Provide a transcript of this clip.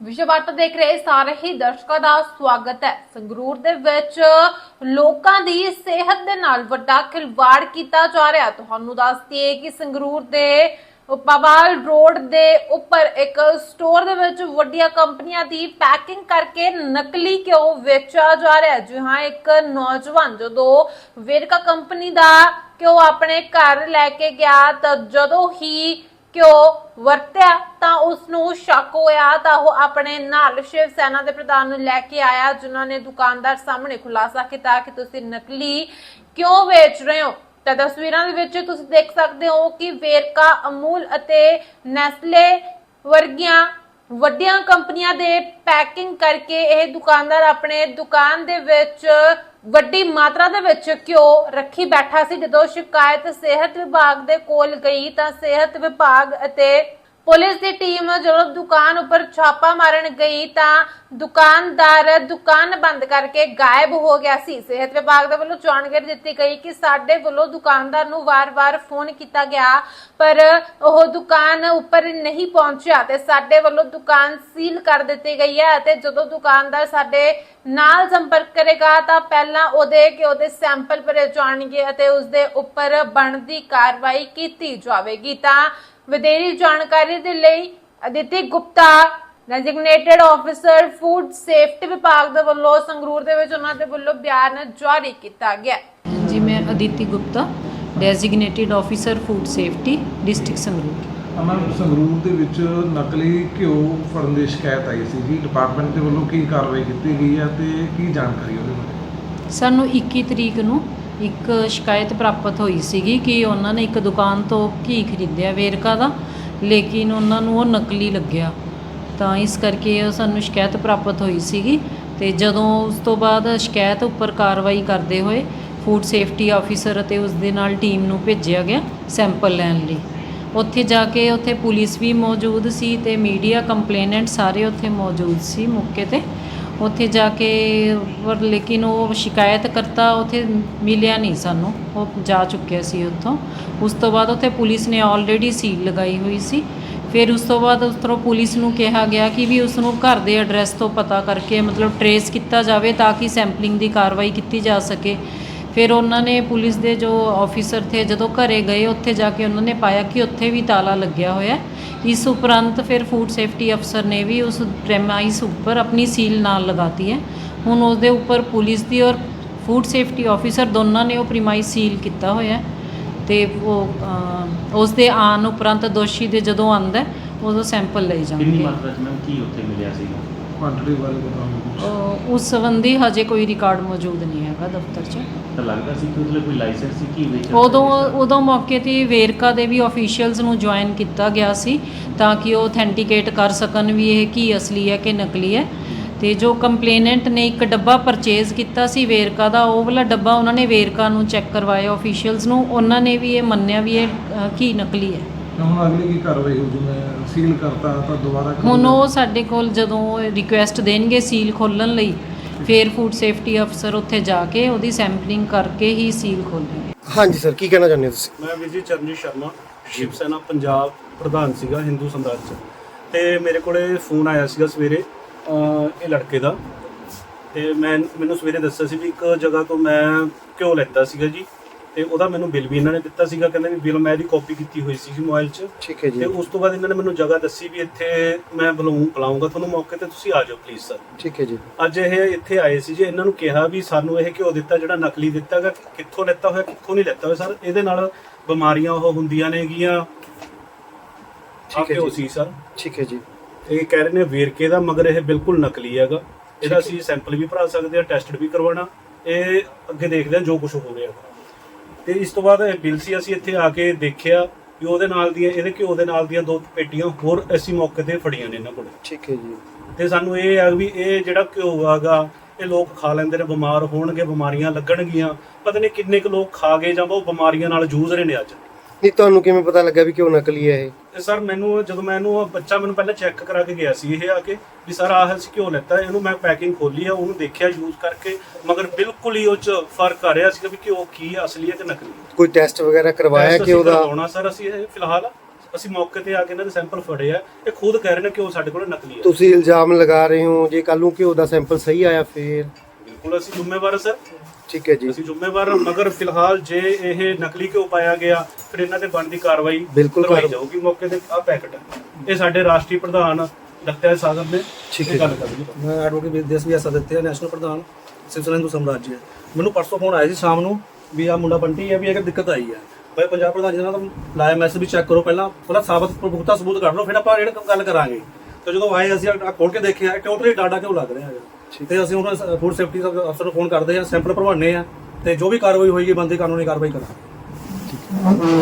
ਵਿਸ਼ਵ ਦੇਖ ਰਹੇ ਸਾਰੇ ਹੀ ਦਰਸ਼ਕਾਂ ਦਾ ਸਵਾਗਤ ਹੈ। ਸੰਗਰੂਰ ਦੇ ਵਿੱਚ ਲੋਕਾਂ ਦੀ ਸਿਹਤ ਦੇ ਨਾਲ ਵੱਡਾ ਖਿਲਵਾੜ ਕੀਤਾ ਜਾ ਰਿਹਾ ਤੁਹਾਨੂੰ ਦੱਸ ਦਈਏ ਕਿ ਸੰਗਰੂਰ ਦੇ ਪਵਾਲ ਰੋਡ ਦੇ ਉੱਪਰ ਇੱਕ ਸਟੋਰ ਦੇ ਵਿੱਚ ਵੱਡੀਆਂ ਕੰਪਨੀਆਂ ਦੀ ਪੈਕਿੰਗ ਕਰਕੇ ਨਕਲੀ ਘਿਓ ਵੇਚਿਆ ਜਾ ਰਿਹਾ ਹੈ। ਜੀ ਇੱਕ ਨੌਜਵਾਨ ਜਦੋਂ ਵੇਰਕਾ ਕੰਪਨੀ ਦਾ ਘਿਓ ਆਪਣੇ ਘਰ ਲੈ ਕੇ ਗਿਆ ਤਾਂ ਜਦੋਂ ਹੀ ਘਿਓ ਵਰਤਿਆ? ਤਾਂ ਉਸ ਨੂੰ ਸ਼ੱਕ ਹੋਇਆ ਤਾਂ ਉਹ ਆਪਣੇ ਨਾਲ ਸ਼ਿਵ ਸੈਨਾ ਦੇ ਪ੍ਰਧਾਨ ਨੂੰ ਲੈ ਕੇ ਆਇਆ, ਜਿਨ੍ਹਾਂ ਨੇ ਦੁਕਾਨਦਾਰ ਸਾਹਮਣੇ ਖੁਲਾਸਾ ਕੀਤਾ ਕਿ ਤੁਸੀਂ ਨਕਲੀ ਕਿਉਂ ਵੇਚ ਰਹੇ ਹੋ? ਤਾਂ ਤਸਵੀਰਾਂ ਦੇ ਵਿੱਚ ਤੁਸੀਂ ਦੇਖ ਸਕਦੇ ਹੋ ਕਿ ਵੇਰਕਾ, ਅਮੂਲ ਅਤੇ ਨੈਸਲੇ ਵਰਗੀਆਂ ਵੱਡੀਆਂ ਕੰਪਨੀਆਂ ਦੇ ਪੈਕਿੰਗ ਕਰਕੇ ਇਹ ਦੁਕਾਨਦਾਰ ਆਪਣੇ ਦੁਕਾਨ ਦੇ ਵਿੱਚ ਵੱਡੀ ਮਾਤਰਾ ਦੇ ਵਿੱਚ ਘਿਓ ਰੱਖੀ ਬੈਠਾ ਸੀ। ਜਦੋਂ ਸ਼ਿਕਾਇਤ ਸਿਹਤ ਵਿਭਾਗ ਦੇ ਕੋਲ ਗਈ ਤਾਂ ਸਿਹਤ ਵਿਭਾਗ ਅਤੇ ਪੁਲਿਸ ਦੀ ਟੀਮ ਜਦੋਂ ਦੁਕਾਨ ਉੱਪਰ ਛਾਪਾ ਮਾਰਨ ਗਈ ਤਾਂ ਦੁਕਾਨਦਾਰ ਦੁਕਾਨ ਬੰਦ ਕਰਕੇ ਗਾਇਬ ਹੋ ਗਿਆ ਸੀ। ਸਿਹਤ ਵਿਭਾਗ ਦੇ ਵੱਲੋਂ ਜਾਣਕਾਰੀ ਦਿੱਤੀ ਗਈ ਕਿ ਸਾਡੇ ਵੱਲੋਂ ਦੁਕਾਨਦਾਰ ਨੂੰ ਵਾਰ-ਵਾਰ ਫੋਨ ਕੀਤਾ ਗਿਆ, ਪਰ ਉਹ ਦੁਕਾਨ ਉੱਪਰ ਨਹੀਂ ਪਹੁੰਚਿਆ ਤੇ ਸਾਡੇ ਵੱਲੋਂ ਦੁਕਾਨ ਸੀਲ ਕਰ ਦਿੱਤੀ ਗਈ ਹੈ ਅਤੇ ਜਦੋਂ ਦੁਕਾਨਦਾਰ ਸਾਡੇ ਨਾਲ ਸੰਪਰਕ ਕਰੇਗਾ ਤਾਂ ਪਹਿਲਾਂ ਉਹਦੇ ਕਿ ਉਹਦੇ ਸੈਂਪਲ ਭਰੇ ਜਾਣਗੇ ਅਤੇ ਉਸ ਦੇ ਉੱਪਰ ਬਣਦੀ ਕਾਰਵਾਈ ਕੀਤੀ ਜਾਵੇਗੀ। ਤਾਂ ਵਧੇਰੀ ਜਾਣਕਾਰੀ ਦੇ ਲਈ Aditi Gupta designated officer food safety ਵਿਭਾਗ ਦੇ ਵੱਲੋਂ ਸੰਗਰੂਰ ਦੇ ਵਿੱਚ ਉਹਨਾਂ ਦੇ ਵੱਲੋਂ ਬਿਆਨ ਜਾਰੀ ਕੀਤਾ ਗਿਆ। ਜੀ ਮੈਂ Aditi Gupta designated officer food safety district Sangrur. Ma'am Sangrur ਦੇ ਵਿੱਚ ਨਕਲੀ ਘਿਓ ਫੜਨ ਦੀ ਸ਼ਿਕਾਇਤ ਆਈ ਸੀ ਜੀ। ਡਿਪਾਰਟਮੈਂਟ ਦੇ ਵੱਲੋਂ ਕੀ ਕਾਰਵਾਈ ਕੀਤੀ ਗਈ ਹੈ ਤੇ ਕੀ ਜਾਣਕਾਰੀ ਉਹਦੇ ਬਾਰੇ? ਸਾਨੂੰ 21 ਤਰੀਕ ਨੂੰ ਇੱਕ ਸ਼ਿਕਾਇਤ ਪ੍ਰਾਪਤ ਹੋਈ ਸੀਗੀ ਕਿ ਉਹਨਾਂ ਨੇ ਇੱਕ ਦੁਕਾਨ ਤੋਂ ਘੀ ਖਰੀਦਿਆ ਵੇਰਕਾ ਦਾ, ਲੇਕਿਨ ਉਹਨਾਂ ਨੂੰ ਉਹ ਨਕਲੀ ਲੱਗਿਆ। ਤਾਂ ਇਸ ਕਰਕੇ ਉਹ ਸਾਨੂੰ ਸ਼ਿਕਾਇਤ ਪ੍ਰਾਪਤ ਹੋਈ ਸੀਗੀ ਤੇ ਜਦੋਂ ਉਸ ਤੋਂ ਬਾਅਦ ਸ਼ਿਕਾਇਤ ਉੱਪਰ ਕਾਰਵਾਈ ਕਰਦੇ ਹੋਏ ਫੂਡ ਸੇਫਟੀ ਆਫੀਸਰ ਅਤੇ ਉਸ ਦੇ ਨਾਲ ਟੀਮ ਨੂੰ ਭੇਜਿਆ ਗਿਆ ਸੈਂਪਲ ਲੈਣ ਲਈ। ਉੱਥੇ ਜਾ ਕੇ ਉੱਥੇ ਪੁਲਿਸ ਵੀ ਮੌਜੂਦ ਸੀ ਤੇ ਮੀਡੀਆ ਕੰਪਲੇਨੈਂਟ ਸਾਰੇ ਉੱਥੇ ਮੌਜੂਦ ਸੀ ਮੌਕੇ ਤੇ। ਉੱਥੇ ਜਾ ਕੇ ਪਰ ਲੇਕਿਨ ਉਹ ਸ਼ਿਕਾਇਤ ਕਰਤਾ ਉੱਥੇ ਮਿਲਿਆ ਨਹੀਂ ਸਾਨੂੰ। ਉਹ ਜਾ ਚੁੱਕਿਆ ਸੀ ਉੱਥੋਂ। ਉਸ ਤੋਂ ਬਾਅਦ ਉੱਥੇ ਪੁਲਿਸ ਨੇ ਆਲਰੇਡੀ ਸੀਲ ਲਗਾਈ ਹੋਈ ਸੀ। ਫਿਰ ਉਸ ਤੋਂ ਬਾਅਦ ਉਸ ਤਰ੍ਹਾਂ ਪੁਲਿਸ ਨੂੰ ਕਿਹਾ ਗਿਆ ਕਿ ਵੀ ਉਸ ਨੂੰ ਘਰ ਦੇ ਐਡਰੈਸ ਤੋਂ ਪਤਾ ਕਰਕੇ ਮਤਲਬ ਟਰੇਸ ਕੀਤਾ ਜਾਵੇ ਤਾਂ ਕਿ ਸੈਂਪਲਿੰਗ ਦੀ ਕਾਰਵਾਈ ਕੀਤੀ ਜਾ ਸਕੇ। ਫਿਰ ਉਹਨਾਂ ਨੇ ਪੁਲਿਸ ਦੇ ਜੋ ਆਫੀਸਰ ਥੇ ਜਦੋਂ ਘਰੇ ਗਏ ਉੱਥੇ ਜਾ ਕੇ ਉਹਨਾਂ ਨੇ ਪਾਇਆ ਕਿ ਉੱਥੇ ਵੀ ਤਾਲਾ ਲੱਗਿਆ ਹੋਇਆ ਇਸ ਉਪਰੰਤ ਫਿਰ ਫੂਡ ਸੇਫਟੀ ਅਫਸਰ ਨੇ ਵੀ ਉਸ ਪ੍ਰੈਮਾਈਸ ਉੱਪਰ ਆਪਣੀ ਸੀਲ ਨਾਲ ਲਗਾਤੀ ਹੈ। ਹੁਣ ਉਸ ਦੇ ਉੱਪਰ ਪੁਲਿਸ ਦੀ ਔਰ ਫੂਡ ਸੇਫਟੀ ਆਫੀਸਰ ਦੋਨਾਂ ਨੇ ਉਹ ਪ੍ਰੀਮਾਈਸ ਸੀਲ ਕੀਤਾ ਹੋਇਆ ਹੈ। ਤੇ ਉਹ ਅ, ਉਸ ਦੇ ਆਨ ਉਪਰੰਤ ਦੋਸ਼ੀ ਦੇ ਜਦੋਂ ਆਂਦਾ ਉਦੋਂ ਸੈਂਪਲ ਲਏ ਕਿੰਨੀ ਜਾਣਗੇ ਮਾਤਰਾ ਚ ਮੈਮ ਕੀ ਉੱਥੇ ਮਿਲਿਆ ਸੀਗਾ? ਕੁਆਂਟੀਟੀ ਬਾਰੇ ਬਤਾਓ ਅ, ਉਸ ਸੰਬੰਧੀ ਹਜੇ ਕੋਈ ਰਿਕਾਰਡ ਮੌਜੂਦ ਨਹੀਂ ਹੈਗਾ ਦਫ਼ਤਰ 'ਚ। ਤਾਂ ਲੱਗਦਾ ਸੀ ਕਿ ਉਹਦੇ ਕੋਈ ਲਾਇਸੈਂਸ ਸੀ ਕੀ ਵੇਚਣ ਉਦੋਂ ਉਦੋਂ ਮੌਕੇ ਤੇ ਵੇਰਕਾ ਦੇ ਵੀ ਆਫੀਸ਼ੀਅਲਸ ਨੂੰ ਜੁਆਇਨ ਕੀਤਾ ਗਿਆ ਸੀ ਤਾਂ ਕਿ ਉਹ ਅਥੈਂਟੀਕੇਟ ਕਰ ਸਕਣ ਵੀ ਇਹ ਕੀ ਅਸਲੀ ਹੈ ਕਿ ਨਕਲੀ ਹੈ। ਤੇ ਜੋ ਕੰਪਲੇਨੈਂਟ ਨੇ ਇੱਕ ਡੱਬਾ ਪਰਚੇਜ਼ ਕੀਤਾ ਸੀ ਵੇਰਕਾ ਦਾ ਉਹ ਵਾਲਾ ਡੱਬਾ ਉਹਨਾਂ ਨੇ ਵੇਰਕਾ ਨੂੰ ਚੈੱਕ ਕਰਵਾਇਆ ਆਫੀਸ਼ੀਅਲਸ ਨੂੰ। ਉਹਨਾਂ ਨੇ ਵੀ ਇਹ ਮੰਨਿਆ ਵੀ ਇਹ ਅ, ਕੀ ਨਕਲੀ ਹੈ। ਤਾਂ ਹੁਣ ਅਗਲੀ ਕੀ ਕਾਰਵਾਈ ਹੋ ਜਿਵੇਂ ਸੀਲ ਕਰਤਾ ਤਾਂ ਦੁਬਾਰਾ ਕਦੋਂ ਹੁਣ ਉਹ ਸਾਡੇ ਕੋਲ ਜਦੋਂ ਰਿਕੁਐਸਟ ਦੇਣਗੇ ਸੀਲ ਖੋਲਣ ਲਈ ਫਿਰ ਫੂਡ ਸੇਫਟੀ ਅਫਸਰ ਉੱਥੇ ਜਾ ਕੇ ਉਹਦੀ ਸੈਂਪਲਿੰਗ ਕਰਕੇ ਹੀ ਸੀਲ ਖੋਲਣਗੇ। ਹਾਂਜੀ ਸਰ ਕੀ ਕਹਿਣਾ ਚਾਹੁੰਦੇ ਹੋ ਤੁਸੀਂ? ਮੈਂ ਵਿਜੇ ਚਰਨਜੀਤ ਸ਼ਰਮਾ ਸ਼ਿਵ ਸੈਨਾ ਪੰਜਾਬ ਪ੍ਰਧਾਨ ਸੀਗਾ ਹਿੰਦੂ ਸੰਦਾਜ ਚ। ਤੇ ਮੇਰੇ ਕੋਲੇ ਫੋਨ ਆਇਆ ਸੀਗਾ ਸਵੇਰੇ ਅਹ ਇਹ ਲੜਕੇ ਦਾ। ਤੇ ਮੈਂ ਮੈਨੂੰ ਸਵੇਰੇ ਦੱਸਿਆ ਸੀ ਵੀ ਇੱਕ ਜਗ੍ਹਾ ਤੋਂ ਮੈਂ ਘਿਓ ਲੈਤਾ ਸੀਗਾ ਜੀ। ਤੇ ਉਹਦਾ ਮੈਨੂੰ ਬਿੱਲ ਵੀ ਇਹਨਾਂ ਨੇ ਦਿੱਤਾ ਸੀਗਾ ਕਹਿੰਦੇ ਵੀ ਬਿੱਲ ਮੈਂ ਇਹਦੀ ਕਾਪੀ ਕੀਤੀ ਹੋਈ ਸੀ ਮੋਬਾਈਲ 'ਚ। ਠੀਕ ਹੈ ਜੀ। ਤੇ ਉਸ ਤੋਂ ਬਾਅਦ ਇਹਨਾਂ ਨੇ ਮੈਨੂੰ ਜਗ੍ਹਾ ਦੱਸੀ ਵੀ ਇੱਥੇ ਮੈਂ ਬੁਲਾਉਂ ਬੁਲਾਉਂਗਾ ਤੁਹਾਨੂੰ ਮੌਕੇ ਤੇ ਤੁਸੀਂ ਆ ਜਾਓ ਪਲੀਜ਼ ਸਰ ਠੀਕ ਹੈ ਜੀ। ਅੱਜ ਇਹ ਇੱਥੇ ਆਏ ਸੀ ਜੀ ਇਹਨਾਂ ਨੂੰ ਕਿਹਾ ਵੀ ਸਾਨੂੰ ਇਹ ਘਿਓ ਦਿੱਤਾ ਜਿਹੜਾ ਨਕਲੀ ਦਿੱਤਾ ਗਾ ਕਿੱਥੋਂ ਲੈਤਾ ਹੋਇਆ ਕਿੱਥੋਂ ਨਹੀਂ ਲੈਤਾ ਹੋਇਆ ਸਰ ਇਹਦੇ ਨਾਲ ਬਿਮਾਰੀਆਂ ਉਹ ਹੁੰਦੀਆਂ ਨੇਗੀਆਂ ਠੀਕ ਹੈ ਜੀ। ਸਰ ਠੀਕ ਹੈ ਜੀ। ਇਹ ਕਹਿ ਰਹੇ ਨੇ ਵੇਰਕੇ ਦਾ ਮਗਰ ਇਹ ਬਿਲਕੁਲ ਨਕਲੀ ਹੈਗਾ। ਇਹਦਾ ਹੈ। ਅਸੀਂ ਸੈਂਪਲ ਵੀ ਭਰਾ ਸਕਦੇ ਹਾਂ ਟੈਸਟ ਵੀ ਕਰਵਾਉਣਾ। ਇਹ ਅੱਗੇ ਦੇਖਦੇ ਹਾਂ ਜੋ ਕੁਝ ਹੋ ਰਿਹਾ। ਤੇ ਇਸ ਤੋਂ ਬਾਅਦ ਇਹ ਬਿੱਲ ਸੀ ਅਸੀਂ ਇੱਥੇ ਆ ਕੇ ਦੇਖਿਆ ਵੀ ਉਹਦੇ ਨਾਲ ਦੀਆਂ ਇਹਦੇ ਘਿਓ ਦੇ ਨਾਲ ਦੀਆਂ ਦੋ ਪੇਟੀਆਂ ਹੋਰ ਅਸੀਂ ਮੌਕੇ ਤੇ ਫੜੀਆਂ ਨੇ ਇਹਨਾਂ ਕੋਲ। ਠੀਕ ਹੈ ਜੀ। ਤੇ ਸਾਨੂੰ ਇਹ ਆ ਵੀ ਇਹ ਜਿਹੜਾ ਘਿਓ ਆਗਾ ਇਹ ਲੋਕ ਖਾ ਲੈਂਦੇ ਨੇ ਬਿਮਾਰ ਹੋਣਗੇ ਬਿਮਾਰੀਆਂ ਲੱਗਣਗੀਆਂ। ਪਤਾ ਨਹੀਂ ਕਿੰਨੇ ਕੁ ਲੋਕ ਖਾ ਗਏ ਜਾਂ ਉਹ ਬਿਮਾਰੀਆਂ ਨਾਲ ਜੂਝ ਰਹੇ ਨੇ ਅੱਜ। ਨਹੀਂ ਤੁਹਾਨੂੰ ਕਿਵੇਂ ਪਤਾ ਲੱਗਾ ਵੀ ਕਿਉਂ ਨਕਲੀ ਹੈ ਇਹ? ਤੇ ਸਰ ਮੈਨੂੰ ਜਦੋਂ ਮੈਂ ਇਹਨੂੰ ਬੱਚਾ ਮੈਨੂੰ ਪਹਿਲਾਂ ਚੈੱਕ ਕਰਾ ਕੇ ਗਿਆ ਸੀ ਇਹ ਆ ਕੇ ਵੀ ਸਰ ਆਹ ਅਸੀਂ ਘਿਓ ਲੈਤਾ? ਇਹਨੂੰ ਮੈਂ ਪੈਕਿੰਗ ਖੋਲੀ ਆ ਉਹਨੂੰ ਦੇਖਿਆ ਯੂਜ਼ ਕਰਕੇ ਮਗਰ ਬਿਲਕੁਲ ਹੀ ਉਹ ਚ ਫ਼ਰਕ ਆ ਰਿਹਾ ਸੀ ਕਿ ਘਿਓ ਕੀ ਅਸਲੀ ਹੈ ਕਿ ਨਕਲੀ ਹੈ। ਕੋਈ ਟੈਸਟ ਵਗੈਰਾ ਕਰਵਾਇਆ Test ਕਿ ਅਸੀਂ ਉਹਦਾ? ਕਰਵਾਉਣਾ ਸਰ ਅਸੀਂ ਇਹ ਫਿਲਹਾਲ ਅਸੀਂ ਮੌਕੇ ਤੇ ਆ ਕੇ ਇਹਨਾਂ ਦੇ ਸੈਂਪਲ ਫੜੇ ਆ। ਇਹ ਖੁਦ ਕਹਿ ਰਹੇ ਨੇ ਕਿ ਉਹ ਸਾਡੇ ਕੋਲ ਨਕਲੀ ਹੈ। ਤੁਸੀਂ ਇਲਜ਼ਾਮ ਲਗਾ ਰਹੇ ਹੋ ਜੇ ਕੱਲ ਨੂੰ ਘਿਓ ਦਾ ਸੈਂਪਲ ਸਹੀ ਆਇਆ ਫੇਰ? ਬਿਲਕੁਲ ਅਸੀਂ ਜ਼ਿੰਮੇਵਾਰ ਸਰ। ਠੀਕ ਹੈ ਜੀ। ਅਸੀਂ ਜ਼ਿੰਮੇਵਾਰ ਹਾਂ, ਮਗਰ ਫਿਲਹਾਲ ਜੇ ਇਹ ਨਕਲੀ ਕਿਉਂ ਪਾਇਆ ਗਿਆ ਫਿਰ ਇਹਨਾਂ ਤੇ ਬਣਦੀ ਕਾਰਵਾਈ ਬਿਲਕੁਲ ਕਰਵਾਈ। ਜਾਊਗੀ। ਮੌਕੇ ਤੇ ਆ ਪੈਕਟ ਹੈ। ਇਹ ਸਾਡੇ ਰਾਸ਼ਟਰੀ ਪ੍ਰਧਾਨ ਡਾਕਟਰ ਸਾਗਰ ਨੇ ਠੀਕ ਇਹ ਹੈ ਗੱਲ ਕਰਨੀ ਮੈਂ ਐਡਵੋਕੇਟ ਵਿਦੇਸ਼ ਵੀ ਸਦੱਤੇ ਨੈਸ਼ਨਲ ਪ੍ਰਧਾਨ ਸਿਵ ਸੈਨਾ ਹਿੰਦੂ ਸਮਰਾਜ ਹੈ ਮੈਨੂੰ ਪਰਸੋਂ ਫੋਨ ਆਇਆ ਸੀ ਸ਼ਾਮ ਨੂੰ ਵੀ ਆ ਮੁੰਡਾ ਬੰਟੀ ਹੈ ਵੀ ਇਹ ਦਿੱਕਤ ਆਈ ਹੈ ਭਾਈ ਪੰਜਾਬ ਪ੍ਰਧਾਨ ਜੀ ਨਾਲ ਤਾਂ ਲਾਇਆ ਮੈਸੇਜ ਵੀ ਚੈੱਕ ਕਰੋ ਪਹਿਲਾਂ ਪਹਿਲਾਂ ਸਾਬਤ ਪ੍ਰਭੂਤਾ ਸਬੂਤ ਕਰ ਲਓ ਫਿਰ ਆਪਾਂ ਜਿਹੜੇ ਗੱਲ ਕਰਾਂਗੇ। ਤੇ ਜਦੋਂ ਆਏ ਅਸੀਂ ਆ ਖੋਲ ਕੇ ਦੇਖਿਆ ਟੋਟਲੀ ਡਾਟਾ ਕਿਉਂ ਲੱਗ ਰਿਹਾ ਹੈਗਾ। ਤੇ ਅਸੀਂ ਉਹਨਾਂ ਫੂਡ ਸੇਫਟੀ ਅਫਸਰ ਨੂੰ ਫੋਨ ਕਰਦੇ ਆ ਸੈਂਪਲ ਭਰਵਾਉਂਦੇ ਆ ਤੇ ਜੋ ਵੀ ਕਾਰਵਾਈ ਹੋਏਗੀ, ਬੰਦੇ ਕਾਨੂੰਨੀ ਕਾਰਵਾਈ ਕਰਾਂਗੇ।